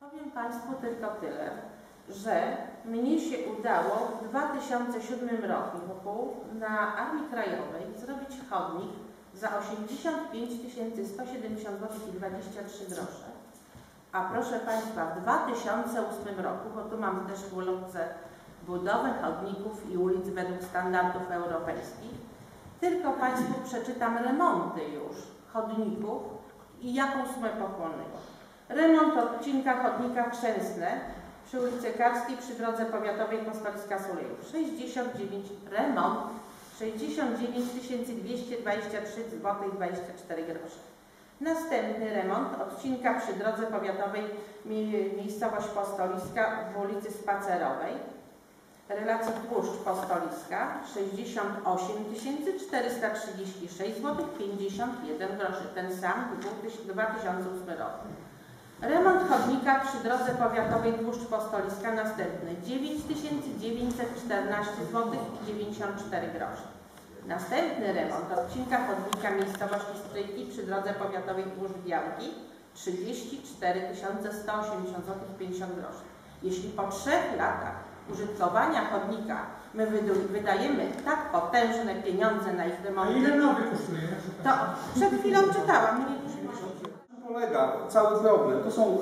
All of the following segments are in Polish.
Powiem Państwu tylko tyle, że mnie się udało w 2007 roku na Armii Krajowej zrobić chodnik za 85 170 zł i 23 grosze. A proszę Państwa, w 2008 roku, bo tu mam też w ulotce budowę chodników i ulic według standardów europejskich, tylko Państwu przeczytam remonty już chodników i jaką sumę pochłonęło. Remont odcinka chodnika Chrzęsne przy ulicy Karskiej przy drodze powiatowej Kostoliska Sulejów. 69 remont 69 223 zł 24 grosze. Następny remont odcinka przy drodze powiatowej mi- miejscowość Postoliska w ulicy Spacerowej. Relacji Tłuszcz Postoliska 68 436 zł 51 groszy. Ten sam 2008 rok. Remont chodnika przy drodze powiatowej Tłuszcz Postoliska następny 9914 zł 94 grosze. Następny remont odcinka chodnika miejscowości Stryki przy drodze powiatowej Tłuszcz Białki 34 180 zł 50 groszy. Jeśli po trzech latach użytkowania chodnika my wydajemy tak potężne pieniądze na ich kosztuje? to przed chwilą czytałam, nie polega cały problem. To są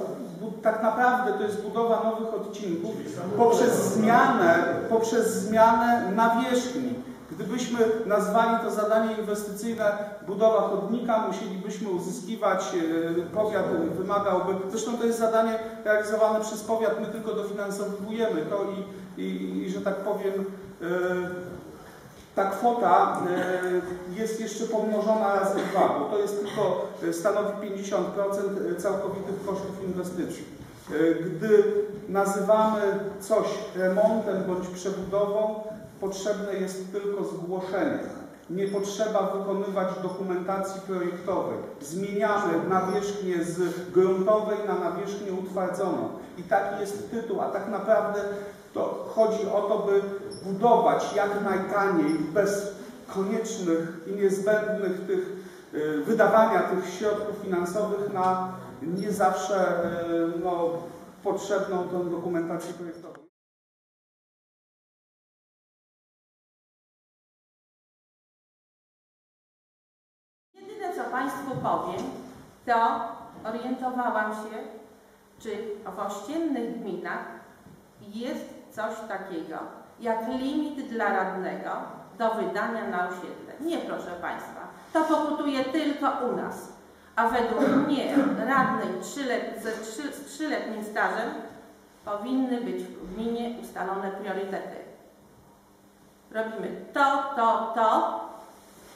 tak naprawdę to jest budowa nowych odcinków poprzez zmianę, poprzez zmianę nawierzchni. Gdybyśmy nazwali to zadanie inwestycyjne budowa chodnika, musielibyśmy uzyskiwać, e, powiat wymagałby, zresztą to jest zadanie realizowane przez powiat, my tylko dofinansowujemy to i, i, i że tak powiem, e, ta kwota e, jest jeszcze pomnożona razy dwa, bo to jest tylko, e, stanowi 50% całkowitych kosztów inwestycji. E, Gdy nazywamy coś remontem bądź przebudową, potrzebne jest tylko zgłoszenie. Nie potrzeba wykonywać dokumentacji projektowej. Zmieniamy nawierzchnię z gruntowej na nawierzchnię utwardzoną. I taki jest tytuł, a tak naprawdę to chodzi o to, by budować jak najtaniej, bez koniecznych i niezbędnych tych y, wydawania tych środków finansowych na nie zawsze y, no, potrzebną tą dokumentację projektową. Państwu powiem, to orientowałam się, czy w ościennych gminach jest coś takiego jak limit dla radnego do wydania na osiedle. Nie, proszę Państwa, to pokutuje tylko u nas. A według mnie trzylet, ze z trzyletnim stażem powinny być w gminie ustalone priorytety. Robimy to, to, to,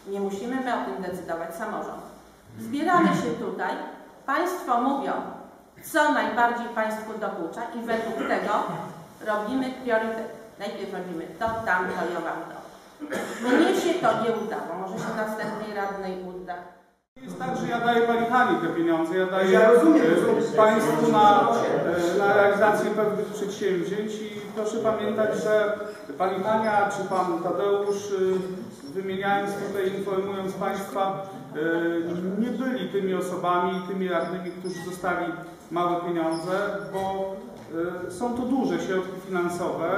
nie musimy my o tym decydować, samorząd. Zbieramy się tutaj, Państwo mówią, co najbardziej Państwu dokucza i według tego robimy priorytet. Najpierw robimy to, tam, to, ja wam to. Mnie się to nie udało, może się następnej radnej uda. Jest tak, że ja daję Pani Hani te pieniądze, ja daję Ja rozumiem, e. Państwu na, e, na realizację pewnych przedsięwzięć i proszę pamiętać, że Pani Hania czy Pan Tadeusz, e, wymieniając tutaj, informując Państwa, nie byli tymi osobami, tymi radnymi, którzy dostali małe pieniądze, bo są to duże środki finansowe.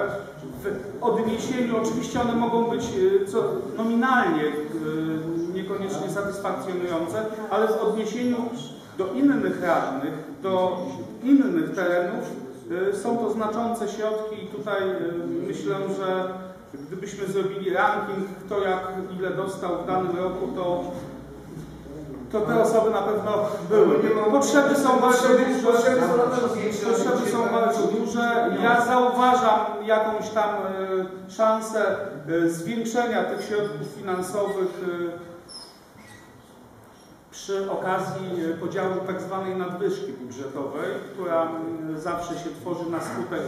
W odniesieniu, oczywiście one mogą być co, nominalnie niekoniecznie satysfakcjonujące, ale w odniesieniu do innych radnych, do innych terenów y, są to znaczące środki i tutaj y, myślę, że gdybyśmy zrobili ranking, kto jak ile dostał w danym roku, to, to te osoby na pewno były. Potrzeby są bardzo duże. Potrzeby są są bardzo duże. Ja zauważam jakąś tam e, szansę zwiększenia tych środków finansowych przy okazji e, podziału tak zwanej nadwyżki budżetowej, która m, zawsze się tworzy na skutek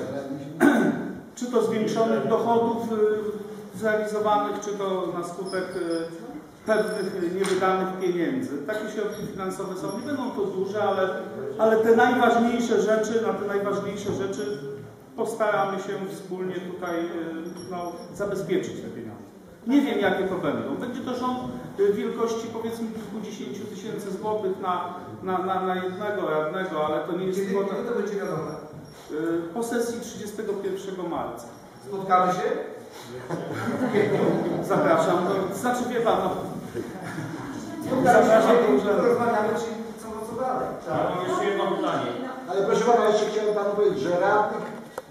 czy to zwiększonych dochodów e, zrealizowanych, czy to na skutek e, pewnych niewydanych pieniędzy. Takie środki finansowe są, nie będą to duże, ale, ale te najważniejsze rzeczy, na te najważniejsze rzeczy postaramy się wspólnie tutaj e, no, zabezpieczyć te pieniądze. Nie wiem, jakie to będą. Będzie to rząd y, wielkości powiedzmy kilkudziesięciu tysięcy złotych na, na, na, na jednego radnego, ale to nie jest Kiedy, kwota. kiedy to będzie wiadomo? Y, Po sesji 31 marca. Spotkamy się? Zapraszam. No, znaczy wie pan, no, Zapraszam do urzędu. rozmawiamy, czy co, co dalej. Ja mam jeszcze jedno pytanie. Ale proszę pana, jeszcze chciałem panu powiedzieć, że radnych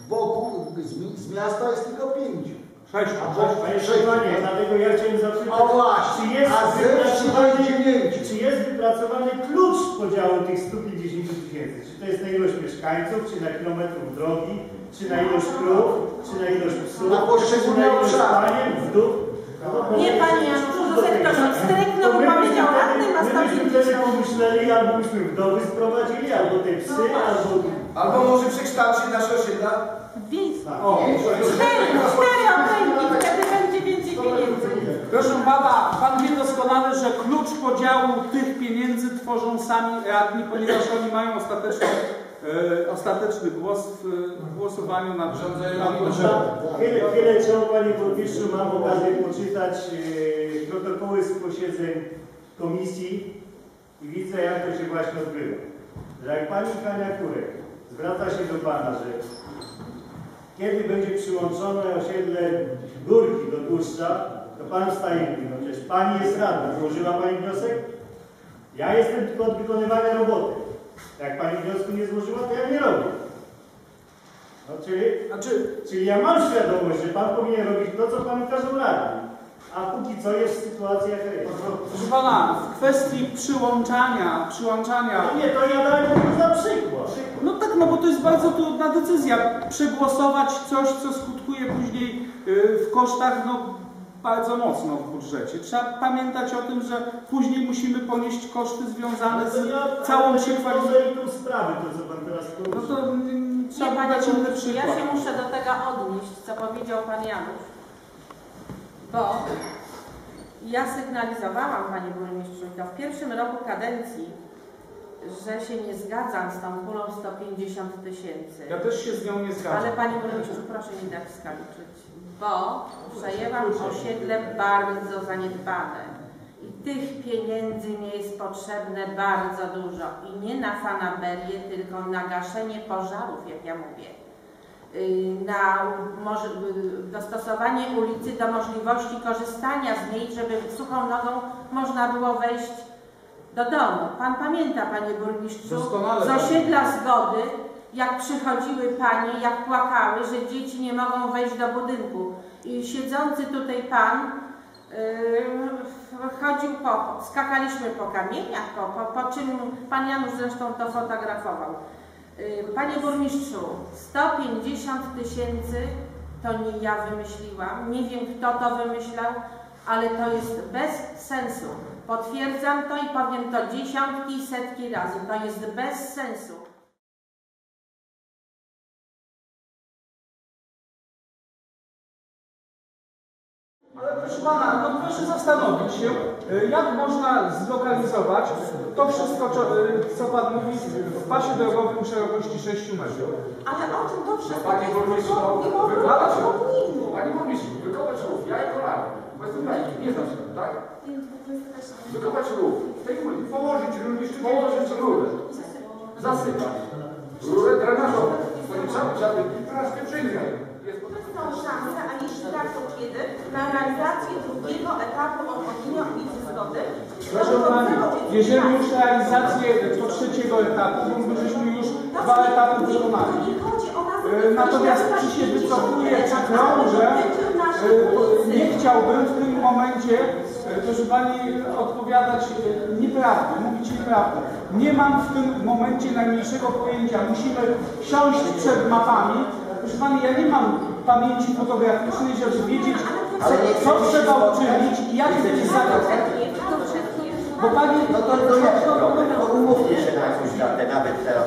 wokół z, mi- z miasta jest tylko pięciu. Sześć, A. Panie Szczepanie, dlatego ja chciałem zapytać, O właśnie, czy jest, a wypracowany, dziewięciu. czy jest wypracowany klucz podziału tych 150 tysięcy? Czy to jest na ilość mieszkańców, czy na kilometrów drogi, czy na ilość krów, czy na ilość psów, Na poszczególne czy na ilość obszary. No, Nie, panie Januszu, że sektor stryknął, To my powiedział, byśmy radny ma wtedy- My byśmy wtedy 150. pomyśleli, albo byśmy wdowy sprowadzili, albo te psy, albo... Albo może przekształcić nasze osiedla? Wiejsko. O, Cztery, cztery okręgi, wtedy będzie więcej pieniędzy. Proszę pana, pan wie doskonale, że klucz podziału tych pieniędzy tworzą sami radni, ponieważ oni mają ostateczny, e, ostateczny głos w e, głosowaniu nad Rządzeniu nad i budżetem. Wiele, wiele ciąg, Panie Burmistrzu, mam okazję poczytać e, protokoły z posiedzeń komisji i widzę, jak to się właśnie odbywa. Że jak Pani Kania Kurek zwraca się do Pana, że kiedy będzie przyłączone osiedle Górki do Tłuszcza, to Pan mówi, no przecież Pani jest radna, złożyła Pani wniosek? Ja jestem tylko od wykonywania roboty. Jak Pani wniosku nie złożyła, to ja nie robię. No, czyli Znaczy, Czyli ja mam świadomość, że Pan powinien robić to, co Panu każą radni. A póki co jest sytuacja jaka jest. proszę pana, w kwestii przyłączania, przyłączania No nie, to ja dałem tylko za przykład. No tak, no bo to jest bardzo trudna decyzja. Przegłosować coś, co skutkuje później y, w kosztach, no bardzo mocno w budżecie. Trzeba pamiętać o tym, że później musimy ponieść koszty związane z całą przekwalifikacją. tą sprawę, to co Pan teraz No poruszył. to mm, Nie, trzeba panie podać inny ja się muszę do tego odnieść, co powiedział pan Janusz. Bo ja sygnalizowałam, panie burmistrzu, to w pierwszym roku kadencji, że się nie zgadzam z tą pulą 150 tysięcy. Ja też się z nią nie zgadzam. Ale panie burmistrzu, proszę mi tak skaliczyć, bo przejęłam osiedle bardzo zaniedbane. I tych pieniędzy nie jest potrzebne bardzo dużo. I nie na fanaberię, tylko na gaszenie pożarów, jak ja mówię. Yy, Na może, yy, dostosowanie ulicy do możliwości korzystania z niej, żeby suchą nogą można było wejść do domu. Pan pamięta, panie burmistrzu, Doskonale z osiedla zgody, jak przychodziły panie, jak płakały, że dzieci nie mogą wejść do budynku. I siedzący tutaj pan yy, chodził po, skakaliśmy po kamieniach, po, po, po czym pan Janusz zresztą to fotografował. Yy, Panie burmistrzu, 150 tysięcy to nie ja wymyśliłam, nie wiem kto to wymyślał, ale to jest bez sensu. Potwierdzam to i powiem to dziesiątki i setki razy. To jest bez sensu. Ale proszę pana, no proszę zastanowić się, y, jak można zlokalizować to wszystko, co, y, co pan mówi, w pasie drogowym szerokości 6 metrów. Ale o czym to wszystko? Panie burmistrzu, o rów. Panie burmistrzu, wykopać rów, ja jako radny, bo jestem nie znam się, tak? Wykopać rów, w tej ulicy, Położyć również położyć rurę, zasypać, rurę drenażową, to nie trzeba żadnych, teraz nie przyjdzie. Jest są szanse, a jeśli tak, to kiedy, na realizację drugiego etapu obchodzenia ulicy Zgody. Proszę pani, jeżeli już realizację do trzeciego etapu, bo my żeśmy już dwa etapy wykonali. Nas, Y, Natomiast czy się wycofuję, czy krążę, y, nie chciałbym w tym momencie, y, proszę Pani, odpowiadać nieprawdę, mówić nieprawdę. Nie mam w tym momencie najmniejszego pojęcia. Musimy siąść przed mapami. Proszę Pani, ja nie mam pamięci fotograficznej, żeby wiedzieć, co, co trzeba uczynić i jak będzie zakres. Bo Pani, No to, to, jak, to umówmy się na jakąś datę, nawet teraz.